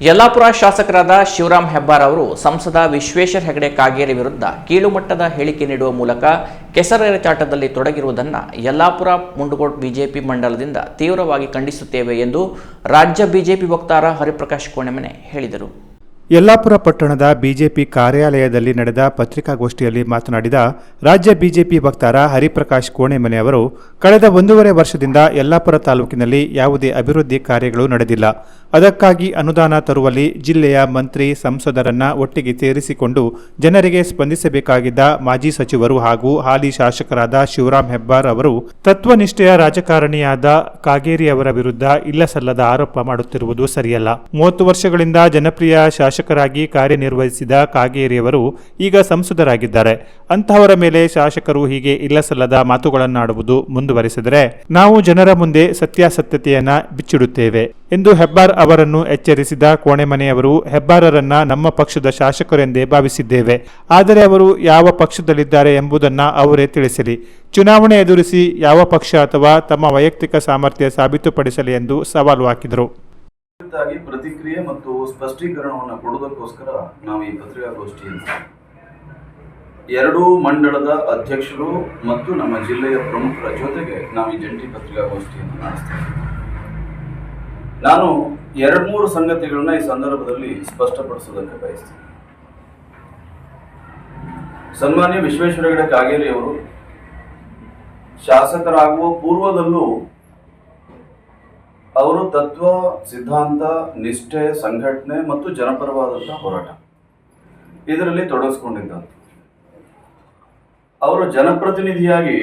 ಯಲ್ಲಾಪುರ ಶಾಸಕರಾದ ಶಿವರಾಮ್ ಹೆಬ್ಬಾರ್ ಅವರು ಸಂಸದ ವಿಶ್ವೇಶ್ವರ ಹೆಗಡೆ ಕಾಗೇರಿ ವಿರುದ್ಧ ಕೀಳುಮಟ್ಟದ ಹೇಳಿಕೆ ನೀಡುವ ಮೂಲಕ ಕೆಸರೆರಚಾಟದಲ್ಲಿ ತೊಡಗಿರುವುದನ್ನು ಯಲ್ಲಾಪುರ ಮುಂಡಗೋಡ್ ಬಿಜೆಪಿ ಮಂಡಲದಿಂದ ತೀವ್ರವಾಗಿ ಖಂಡಿಸುತ್ತೇವೆ ಎಂದು ರಾಜ್ಯ ಬಿಜೆಪಿ ವಕ್ತಾರ ಹರಿಪ್ರಕಾಶ್ ಕೋಣೆಮನೆ ಹೇಳಿದರು. ಯಲ್ಲಾಪುರ ಪಟ್ಟಣದ ಬಿಜೆಪಿ ಕಾರ್ಯಾಲಯದಲ್ಲಿ ನಡೆದ ಪತ್ರಿಕಾಗೋಷ್ಠಿಯಲ್ಲಿ ಮಾತನಾಡಿದ ರಾಜ್ಯ ಬಿಜೆಪಿ ವಕ್ತಾರ ಹರಿಪ್ರಕಾಶ್ ಕೋಣೆಮನೆ ಅವರು, ಕಳೆದ ಒಂದೂವರೆ ವರ್ಷದಿಂದ ಯಲ್ಲಾಪುರ ತಾಲೂಕಿನಲ್ಲಿ ಯಾವುದೇ ಅಭಿವೃದ್ಧಿ ಕಾರ್ಯಗಳು ನಡೆದಿಲ್ಲ. ಅದಕ್ಕಾಗಿ ಅನುದಾನ ತರುವಲ್ಲಿ ಜಿಲ್ಲೆಯ ಮಂತ್ರಿ, ಸಂಸದರನ್ನ ಒಟ್ಟಿಗೆ ಸೇರಿಸಿಕೊಂಡು ಜನರಿಗೆ ಸ್ಪಂದಿಸಬೇಕಾಗಿದ್ದ ಮಾಜಿ ಸಚಿವರು ಹಾಗೂ ಹಾಲಿ ಶಾಸಕರಾದ ಶಿವರಾಮ್ ಹೆಬ್ಬಾರ್ ಅವರು, ತತ್ವನಿಷ್ಠೆಯ ರಾಜಕಾರಣಿಯಾದ ಕಾಗೇರಿ ಅವರ ವಿರುದ್ಧ ಇಲ್ಲಸಲ್ಲದ ಆರೋಪ ಮಾಡುತ್ತಿರುವುದು ಸರಿಯಲ್ಲ. ಮೂವತ್ತು ವರ್ಷಗಳಿಂದ ಜನಪ್ರಿಯ ಶಾಸಕರಾಗಿ ಕಾರ್ಯನಿರ್ವಹಿಸಿದ ಕಾಗೇರಿಯವರು ಈಗ ಸಂಸದರಾಗಿದ್ದಾರೆ. ಅಂತಹವರ ಮೇಲೆ ಶಾಸಕರು ಹೀಗೆ ಇಲ್ಲಸಲ್ಲದ ಮಾತುಗಳನ್ನಾಡುವುದು ಮುಂದುವರಿಸಿದರೆ ನಾವು ಜನರ ಮುಂದೆ ಸತ್ಯಾಸತ್ಯತೆಯನ್ನ ಬಿಚ್ಚಿಡುತ್ತೇವೆ ಎಂದು ಹೆಬ್ಬಾರ್ ಅವರನ್ನು ಎಚ್ಚರಿಸಿದ ಕೋಣೆಮನೆಯವರು ಹೆಬ್ಬಾರರನ್ನ ನಮ್ಮ ಪಕ್ಷದ ಶಾಸಕರೆಂದೇ ಭಾವಿಸಿದ್ದೇವೆ. ಆದರೆ ಅವರು ಯಾವ ಪಕ್ಷದಲ್ಲಿದ್ದಾರೆ ಎಂಬುದನ್ನ ಅವರೇ ತಿಳಿಸಲಿ. ಚುನಾವಣೆ ಎದುರಿಸಿ ಯಾವ ಪಕ್ಷ ಅಥವಾ ತಮ್ಮ ವೈಯಕ್ತಿಕ ಸಾಮರ್ಥ್ಯ ಸಾಬೀತುಪಡಿಸಲಿ ಎಂದು ಸವಾಲು ಹಾಕಿದರು. ಕುರಿತಾಗಿ ಪ್ರತಿಕ್ರಿಯೆ ಮತ್ತು ಸ್ಪಷ್ಟೀಕರಣವನ್ನು ಕೊಡುವುದಕ್ಕೋಸ್ಕರ ನಾವು ಈ ಪತ್ರಿಕಾಗೋಷ್ಠಿಯನ್ನು ಎರಡೂ ಮಂಡಳದ ಅಧ್ಯಕ್ಷರು ಮತ್ತು ನಮ್ಮ ಜಿಲ್ಲೆಯ ಪ್ರಮುಖರ ಜೊತೆಗೆ ನಾವು ಈ ಜಂಟಿ ಪತ್ರಿಕಾಗೋಷ್ಠಿಯನ್ನು ನಡೆಸ್ತೇವೆ. ನಾನು ಎರಡು ಮೂರು ಸಂಗತಿಗಳನ್ನ ಈ ಸಂದರ್ಭದಲ್ಲಿ ಸ್ಪಷ್ಟಪಡಿಸೋದಕ್ಕೆ ಬಯಸ್ತೇನೆ. ಸನ್ಮಾನ್ಯ ವಿಶ್ವೇಶ್ವರ ಕಾಗೇರಿಯವರು ಶಾಸಕರಾಗುವ ಪೂರ್ವದಲ್ಲೂ ಅವರು ತತ್ವ, ಸಿದ್ಧಾಂತ, ನಿಷ್ಠೆ, ಸಂಘಟನೆ ಮತ್ತು ಜನಪರವಾದಂತಹ ಹೋರಾಟ. ಇದರಲ್ಲಿ ತೊಡಗಿಸ್ಕೊಂಡಿದ್ದಂತ. ಅವರು ಜನಪ್ರತಿನಿಧಿಯಾಗಿ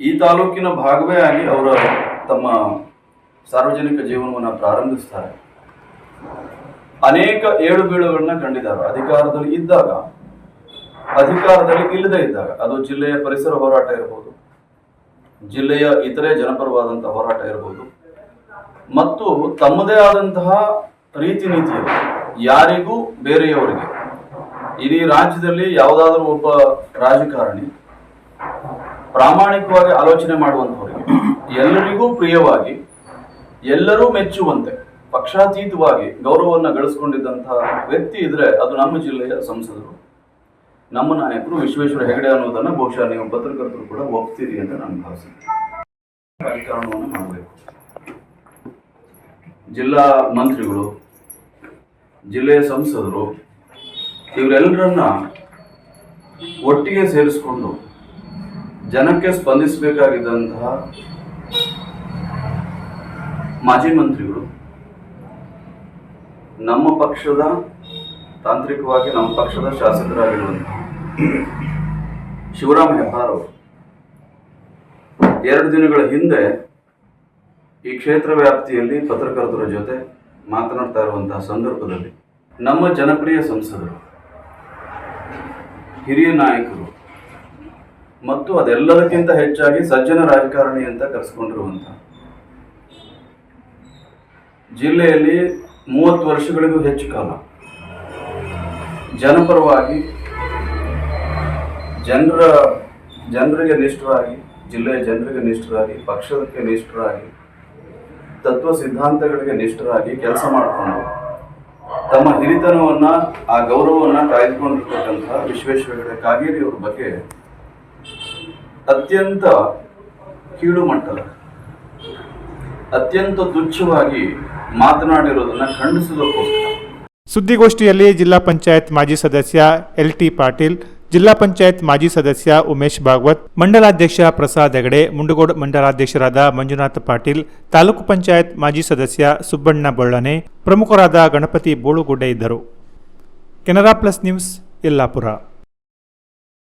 ಈ ತಾಲೂಕಿನ ಭಾಗವೇ ಆಗಿ ಅವರ ತಮ್ಮ ಸಾರ್ವಜನಿಕ ಜೀವನವನ್ನು ಪ್ರಾರಂಭಿಸ್ತಾರೆ. ಅನೇಕ ಏಳು ಬೀಳುಗಳನ್ನ ಕಂಡಿದ್ದಾರೆ. ಅಧಿಕಾರದಲ್ಲಿ ಇದ್ದಾಗ, ಅಧಿಕಾರದಲ್ಲಿ ಇಲ್ಲದೆ ಇದ್ದಾಗ, ಅದು ಜಿಲ್ಲೆಯ ಪರಿಸರ ಹೋರಾಟ ಇರಬಹುದು ಜಿಲ್ಲೆಯ ಇತರೆ ಜನಪರವಾದಂತಹ ಹೋರಾಟ ಇರಬಹುದು ಮತ್ತು ತಮ್ಮದೇ ಆದಂತಹ ರೀತಿ ನೀತಿ ಯಾರಿಗೂ ಬೇರೆಯವರಿಗೆ. ಇಡೀ ರಾಜ್ಯದಲ್ಲಿ ಯಾವುದಾದ್ರೂ ಒಬ್ಬ ರಾಜಕಾರಣಿ ಪ್ರಾಮಾಣಿಕವಾಗಿ ಆಲೋಚನೆ ಮಾಡುವಂಥವರಿಗೆ ಎಲ್ಲರಿಗೂ ಪ್ರಿಯವಾಗಿ, ಎಲ್ಲರೂ ಮೆಚ್ಚುವಂತೆ, ಪಕ್ಷಾತೀತವಾಗಿ ಗೌರವವನ್ನು ಗಳಿಸ್ಕೊಂಡಿದ್ದಂತಹ ವ್ಯಕ್ತಿ ಇದ್ರೆ ಅದು ನಮ್ಮ ಜಿಲ್ಲೆಯ ಸಂಸದರು. ನಮ್ಮ ನಾಯಕರು ವಿಶ್ವೇಶ್ವರ ಹೆಗಡೆ ಅನ್ನೋದನ್ನ ಬಹುಶಃ ನೀವು ಪತ್ರಕರ್ತರು ಕೂಡ ಒಪ್ತೀರಿ ಅಂತ ನಾನು ಭಾವಿಸ್ತೀನಿ. ರಾಜಕಾರಣವನ್ನು ಮಾಡಬೇಕು. ಜಿಲ್ಲಾ ಮಂತ್ರಿಗಳು ಜಿಲ್ಲೆಯ ಸಂಸದರು ಇವರೆಲ್ಲರನ್ನ ಒಟ್ಟಿಗೆ ಸೇರಿಸಿಕೊಂಡು ಜನಕ್ಕೆ ಸ್ಪಂದಿಸಬೇಕಾಗಿದ್ದಂತಹ ಮಾಜಿ ಮಂತ್ರಿಗಳು, ನಮ್ಮ ಪಕ್ಷದ ತಾಂತ್ರಿಕವಾಗಿ ನಮ್ಮ ಪಕ್ಷದ ಶಾಸಕರಾಗಿರುವಂತಹ ಶಿವರಾಮ್ ಹೆಬ್ಬಾರ್ ಅವರು, ಎರಡು ದಿನಗಳ ಹಿಂದೆ ಈ ಕ್ಷೇತ್ರ ವ್ಯಾಪ್ತಿಯಲ್ಲಿ ಪತ್ರಕರ್ತರ ಜೊತೆ ಮಾತನಾಡ್ತಾ ಇರುವಂತಹ ಸಂದರ್ಭದಲ್ಲಿ ನಮ್ಮ ಜನಪ್ರಿಯ ಸಂಸದರು, ಹಿರಿಯ ನಾಯಕರು ಮತ್ತು ಅದೆಲ್ಲದಕ್ಕಿಂತ ಹೆಚ್ಚಾಗಿ ಸಜ್ಜನ ರಾಜಕಾರಣಿ ಅಂತ ಕರೆಸ್ಕೊಂಡಿರುವಂತಹ ಜಿಲ್ಲೆಯಲ್ಲಿ ಮೂವತ್ತು ವರ್ಷಗಳಿಗೂ ಹೆಚ್ಚು ಕಾಲ ಜನಪರವಾಗಿ ಜನರ, ಜನರಿಗೆ ನಿಷ್ಠರಾಗಿ, ಜಿಲ್ಲೆಯ ಜನರಿಗೆ ನಿಷ್ಠರಾಗಿ, ಪಕ್ಷಕ್ಕೆ ನಿಷ್ಠರಾಗಿ ತತ್ವ ಸಿದ್ಧಾಂತಗಳಿಗೆ ನಿಷ್ಠರಾಗಿ ಕೆಲಸ ಮಾಡಿಕೊಂಡು ತಮ್ಮ ಹಿರಿತನವನ್ನ, ಆ ಗೌರವವನ್ನ ಕಾಯ್ದುಕೊಂಡಿರ್ತಕ್ಕಂತಹ ವಿಶ್ವೇಶ್ವರ ಹೆಗಡೆ ಬಗ್ಗೆ ಅತ್ಯಂತ ಕೀಳು ಮಟ್ಟದ, ಅತ್ಯಂತ ತುಚ್ಛವಾಗಿ ಮಾತನಾಡಿರೋದನ್ನ ಖಂಡಿಸಲು ಸುದ್ದಿಗೋಷ್ಠಿಯಲ್ಲಿ ಜಿಲ್ಲಾ ಪಂಚಾಯತ್ ಮಾಜಿ ಸದಸ್ಯ ಎಲ್ ಟಿ ಪಾಟೀಲ್ ಜಿಲ್ಲಾ ಪಂಚಾಯತ್ ಮಾಜಿ ಸದಸ್ಯ ಉಮೇಶ್ ಭಾಗವತ್, ಮಂಡಲಾಧ್ಯಕ್ಷ ಪ್ರಸಾದ್ ಹೆಗಡೆ, ಮುಂಡಗೋಡ್ ಮಂಡಲಾಧ್ಯಕ್ಷರಾದ ಮಂಜುನಾಥ್ ಪಾಟೀಲ್, ತಾಲೂಕು ಪಂಚಾಯತ್ ಮಾಜಿ ಸದಸ್ಯ ಸುಬ್ಬಣ್ಣ ಬೊಳ್ಳನೆ, ಪ್ರಮುಖರಾದ ಗಣಪತಿ ಬೋಳುಗುಡ್ಡೆ ಇದ್ದರು. Canara plus news, Yellapur.